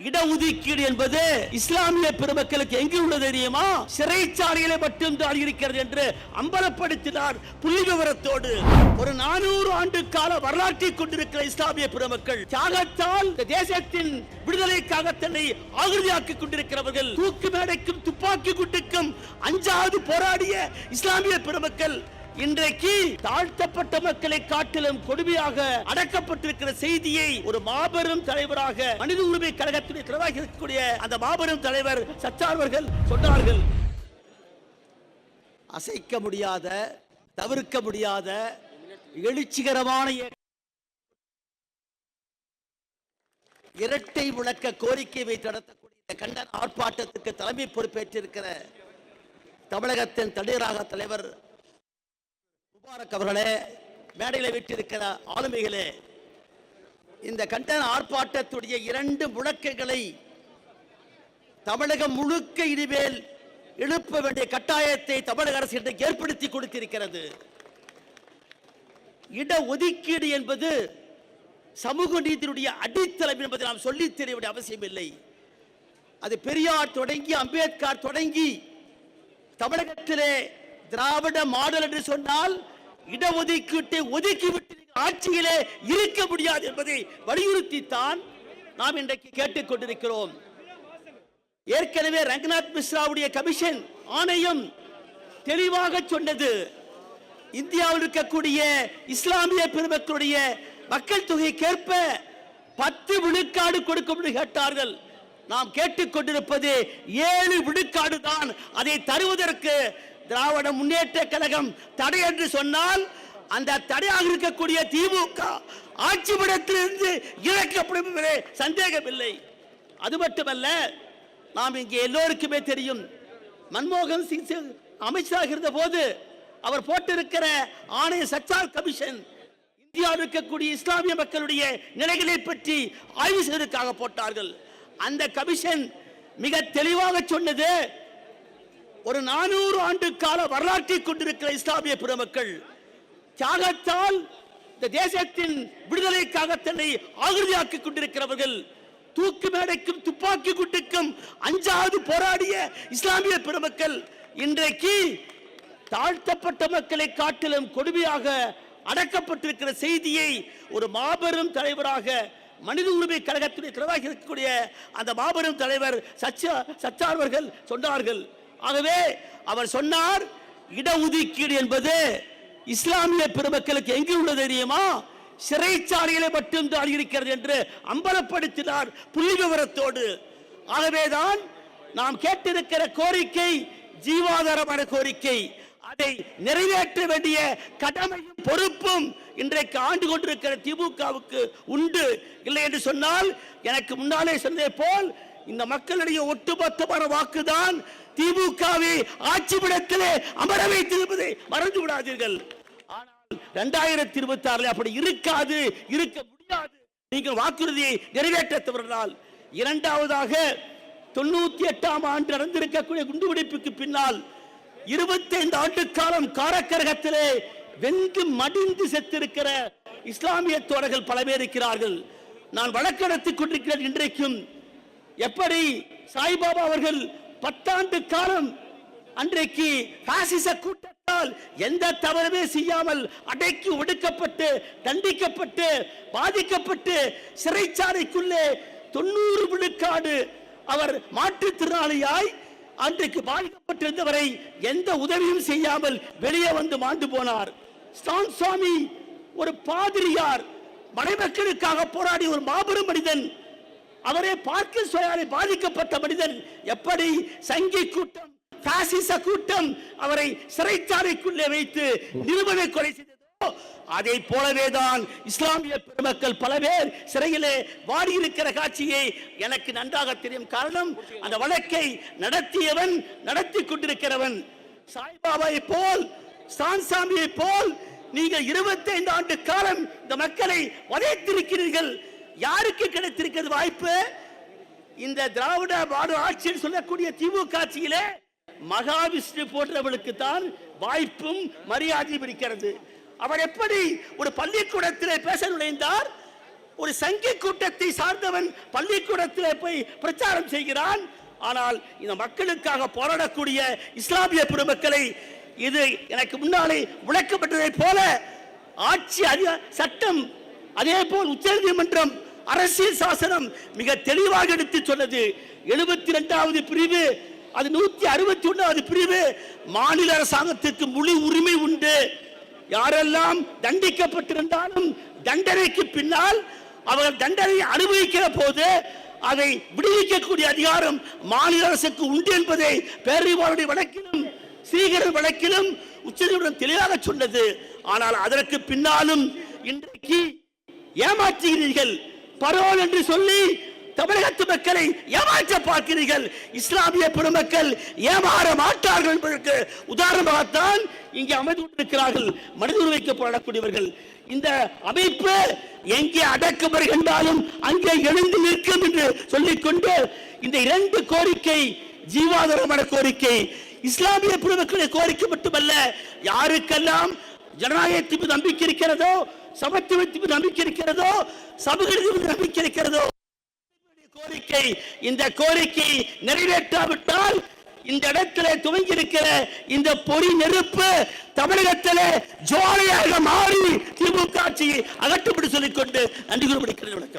இடஒதுக்கீடு என்பது இஸ்லாமிய பெருமக்களுக்கு எங்கு உள்ளது தெரியுமா? சிறைச்சாலையிலே மட்டும்தான் இருக்கிறது என்று அம்பலப்படுத்தினார் புள்ளி விவரத்தோடு ஒரு நானூறு ஆண்டு கால வரலாற்றை கொண்டிருக்கிற இஸ்லாமிய பெருமக்கள் தியாகத்தால் தேசத்தின் விடுதலைக்காக தன்னை ஆகுதியாக்கிக் கொண்டிருக்கிறவர்கள் தூக்கு மேடைக்கும் துப்பாக்கி குட்டுக்கும் அஞ்சாவது போராடிய இஸ்லாமிய பெருமக்கள் இன்றைக்கு தாழ்த்தப்பட்ட மக்களை காட்டிலும் கொடுமையாக அடக்கப்பட்டிருக்கிற செய்தியை ஒரு மாபெரும் தலைவராக மனித உரிமை கழகத்துடைய தலைவராக இருக்கக்கூடிய அந்த மாபெரும் தலைவர் சச்சார்வர்கள் சொன்னார்கள். அசைக்க முடியாத தவிர்க்க முடியாத எழுச்சிகரமான இரட்டை முழக்க கோரிக்கை வைத்து நடத்தக்கூடிய கண்டன ஆர்ப்பாட்டத்துக்கு தலைமை பொறுப்பேற்றிருக்கிற தமிழகத்தின் தலைவராக தலைவர் முபாரக் அவர்களே மேடையில் விட்டிருக்கிற ஆளுமைகளே இந்த கண்டன ஆர்ப்பாட்டத்துடைய இரண்டு முழக்கங்களை தமிழகம் முழுக்க இனிமேல் எழுப்ப வேண்டிய கட்டாயத்தை தமிழக அரசு இன்றைக்கு ஏற்படுத்தி கொடுத்திருக்கிறது. இட ஒதுக்கீடு என்பது சமூக நீதியினுடைய அடித்தளம் என்பதை நாம் சொல்லித் தெரிய வேண்டிய அவசியம் இல்லை. அது பெரியார் தொடங்கி அம்பேத்கர் தொடங்கி தமிழகத்திலே திராவிட மாடல் என்று சொன்னால் இடஒதுக்கீட்டை ஒதுக்கிவிட்டு ஆட்சியிலே இருக்க முடியாது என்பதை வலியுறுத்தித்தான் நாம் இன்றைக்கு கேட்டுக் கொண்டிருக்கிறோம் ஏற்கனவே ரங்கநாத் மிஸ்ராவுடைய கமிஷன் ஆணையம் தெளிவாக சொன்னது. இந்தியாவில் இருக்கக்கூடிய இஸ்லாமிய பெருமக்களுடைய மக்கள் தொகைக்கேற்ப பத்து விழுக்காடு கொடுக்கும் என்று கேட்டார்கள். நாம் கேட்டுக்கொண்டிருப்பது ஏழு விழுக்காடு தான் அதை தருவதற்கு திராவிட முன்னேற்ற கழகம் தடை என்று சொன்னால் அந்த தடையாக இருக்கக்கூடிய திமுக ஆட்சி படத்திலிருந்து இழக்கப்படும் சந்தேகமில்லை. அது மட்டுமல்ல நாம் இங்கே எல்லோருக்குமே தெரியும் மன்மோகன் சிங் அமைச்சராக இருந்த போது அவர் போட்டிருக்கிற ஆணைய சச்சார் கமிஷன் இந்தியாவில் இருக்கக்கூடிய இஸ்லாமிய மக்களுடைய நிலைகளை பற்றி ஆய்வு செய்வதற்காக போட்டார்கள். அந்த கமிஷன் மிக தெளிவாக சொன்னது ஒரு நானூறு ஆண்டு கால வரலாற்றை கொண்டிருக்கிற இஸ்லாமிய பெருமக்கள் தியாகத்தால் இந்த தேசத்தின் விடுதலைக்காக தன்னை ஆகுதியாக்கிக் கொண்டிருக்கிறவர்கள் தூக்கு மேடைக்கும் துப்பாக்கி குட்டுக்கும் அஞ்சாவது போராடிய இஸ்லாமிய பெருமக்கள் இன்றைக்கு தாழ்த்தப்பட்ட மக்களை காட்டிலும் கொடுமையாக அடக்கப்பட்டிருக்கிற செய்தியை ஒரு மாபெரும் தலைவராக மனித உரிமை கழகத்துடைய தலைவராக இருக்கக்கூடிய அந்த மாபெரும் தலைவர் சச்சா சச்சார்வர்கள் சொன்னார்கள். ஆகவே அவர் சொன்னார் இடஒதுக்கீடு என்பது இஸ்லாமிய பெருமக்களுக்கு எங்கே உள்ளது தெரியுமா? சிறைச்சாலையிலே மட்டும்தான் இருக்கிறது என்று அம்பலப்படுத்தினார் புள்ளி விவரத்தோடு. ஆகவேதான் நாம் கேட்டிருக்கிற கோரிக்கை ஜீவாதாரமான கோரிக்கை. அதை நிறைவேற்ற வேண்டிய கடமையும் பொறுப்பும் இன்றைக்கு ஆண்டு கொண்டிருக்கிற திமுகவுக்கு உண்டு. இல்லை என்று சொன்னால் எனக்கு முன்னாலே சொன்னதை போல் இந்த மக்களுடைய ஒட்டுமொத்தமான வாக்குதான் திமுகவை ஆட்சிபிடத்திலே அமர வைத்திருப்பதை மறந்து விடாதீர்கள். ஆனால் இரண்டாயிரத்தி இருபத்தி ஆறுல அப்படி இருக்காது இருக்க முடியாது. நீங்கள் வாக்குறுதியை நிறைவேற்ற தவறினால் இரண்டாவதாக தொண்ணூத்தி எட்டாம் ஆண்டு நடந்திருக்கக்கூடிய குண்டுபிடிப்புக்கு பின்னால் இருபத்தைந்து ஆண்டு காலம் காரக்கரகத்திலே வெந்து மடிந்து செத்திருக்கிற இஸ்லாமிய தோழர்கள் பல பேர் இருக்கிறார்கள். நான் வழக்கெடுத்துக் கொண்டிருக்கிறேன் இன்றைக்கும். எப்படி சாய்பாபா அவர்கள் பத்தாண்டு காலம் அன்றைக்கு பாசிச கூட்டத்தால் எந்த தவறுமே செய்யாமல் அடக்கி ஒடுக்கப்பட்டு தண்டிக்கப்பட்டு பாதிக்கப்பட்டு சிறைச்சாலைக்குள்ளே தொண்ணூறு விழுக்காடு அவர் மாற்றுத்திறனாளியாய் அன்றைக்கு பாதிக்கப்பட்டிருந்தவரை எந்த உதவியும் செய்யாமல் வெளியே வந்து மாண்டு போனார். ஸ்டான் சுவாமி ஒரு பாதிரியார் மலைமக்களுக்காக போராடிய ஒரு மாபெரும் மனிதன் அவரே பார்க்க பாதிக்கப்பட்ட மனிதன் எப்படி? சங்கி கூட்டம் பாசிச கூட்டம் அவரை சிறைச்சாலைக்குள்ளே வைத்து நிறுவனை கொலை செய்ததோ அதை போலவேதான் இஸ்லாமிய பெருமக்கள் பல பேர் சிறையிலே வாடி இருக்கிற காட்சியை எனக்கு நன்றாக தெரியும். காரணம் அந்த வழக்கை நடத்தியவன் நடத்தி கொண்டிருக்கிறவன். சாய்பாபாவை போல் சான்சாமியை போல் நீங்கள் 25 ஆண்டு காலம் இந்த மக்களை வதைத்திருக்கிறீர்கள். யாருக்கு கிடைத்திருக்கிறது வாய்ப்பு? இந்த திராவிட பாடு ஆட்சின்னு சொல்லக்கூடிய திமுக ஆட்சியிலே மகாவிஷ்ணு போன்றவர்களுக்கு தான் வாய்ப்பும் மரியாதையும் இருக்கிறது. அவர் எப்படி ஒரு பள்ளிக்கூடத்திலே பேச நுழைந்தார்? ஒரு சங்கி கூட்டத்தை சார்ந்தவன் பள்ளிக்கூடத்திலே போய் பிரச்சாரம் செய்கிறான். ஆனால் இந்த மக்களுக்காக போராடக்கூடிய இஸ்லாமிய பெருமக்களை இது எனக்கு முன்னாலே விளக்கப்பட்டதை போல ஆட்சி அதிக சட்டம் அதே போல் உச்சநீதிமன்றம் அரசியல் சாசனம் மிக தெளிவாக எடுத்து சொன்னது எழுபத்தி ரெண்டாவது பிரிவு அது நூத்தி அறுபத்தி ஒன்றாவது பிரிவு. மாநில அரசாங்கத்திற்கு முழு உரிமை உண்டு. யாரெல்லாம் தண்டிக்கப்பட்டிருந்தாலும் தண்டனைக்கு பின்னால் அவர்கள் தண்டனை அனுபவிக்கிற போது அதை விடுவிக்கக்கூடிய அதிகாரம் மாநில அரசுக்கு உண்டு என்பதை பேரறிவாளருடைய வழக்கிலும் ஸ்ரீகரன் வழக்கிலும் உச்சநீதிமன்றம் தெளிவாக சொன்னது. ஆனால் அதற்கு பின்னாலும் இன்றைக்கு ஏமாற்றுகிறீர்கள். பரோல் என்று சொல்லி தமிழகத்து மக்களை ஏமாற்ற பார்க்கிறீர்கள். இஸ்லாமிய பெருமக்கள் ஏமாற மாட்டார்கள் என்பதற்கு உதாரணமாகத்தான் இங்கே அமைந்து கொண்டிருக்கிறார்கள் மனித உரிமைக்கு போராடக்கூடியவர்கள் இந்த அமைப்பு எங்கே அடக்குமுறை என்றாலும் அங்கே எழுந்து நிற்கும் என்று சொல்லிக்கொண்டு இந்த இரண்டு கோரிக்கை ஜீவாதாரமான கோரிக்கை. இஸ்லாமிய பெருமக்களுடைய கோரிக்கை மட்டுமல்ல யாருக்கெல்லாம் ஜனநாயகத்தின் மீது நம்பிக்கை இருக்கிறதோ சமத்துவத்தின் மீது நம்பிக்கை இருக்கிறதோ சமூகத்தின் நம்பிக்கை இருக்கிறதோ கோரிக்கை இந்த கோரிக்கை நிறைவேற்றாவிட்டால் இந்த இடத்துல துவங்கி இருக்கிற இந்த பொறி நெருப்பு தமிழகத்தில் ஜோலையாக மாறி திமுக ஆட்சியை அகற்றும்படி சொல்லிக்கொண்டு நன்றி கூறப்படுகிறது வணக்கம்.